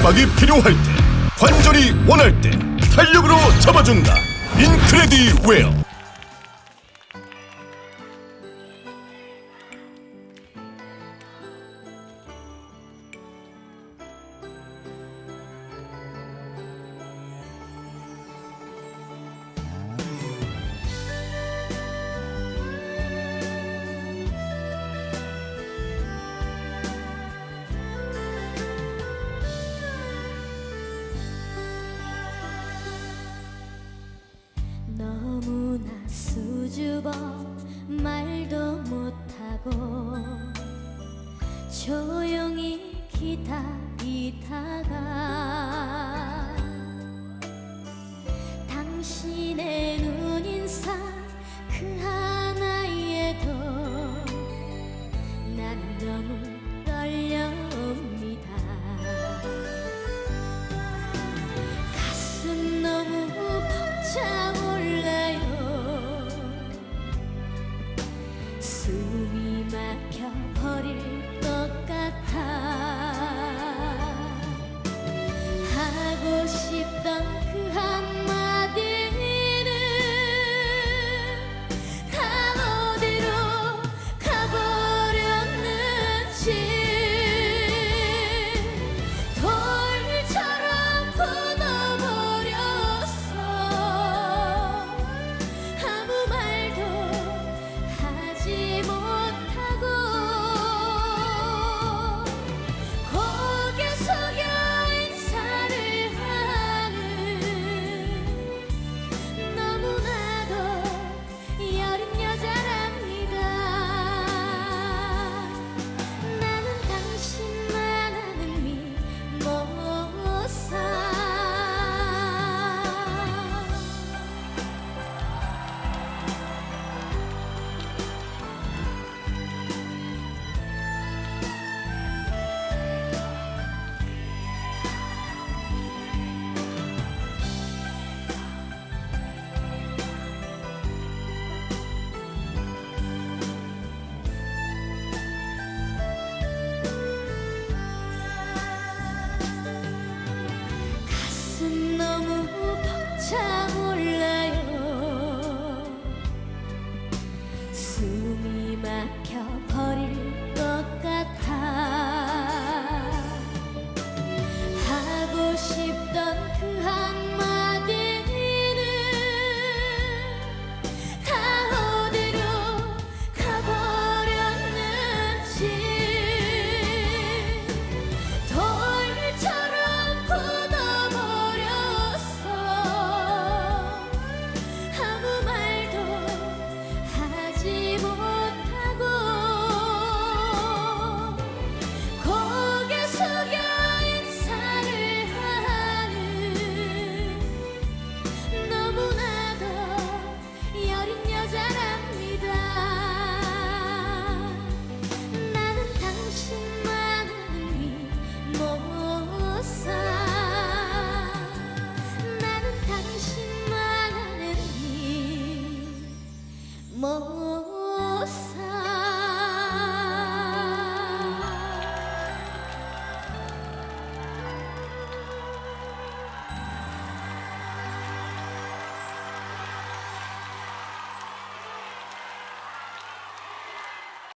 압박이 필요할 때 관절이 원할 때 탄력으로 잡아준다. 인크레디 웨어 수줍어 말도 못하고 조용히 기다리다가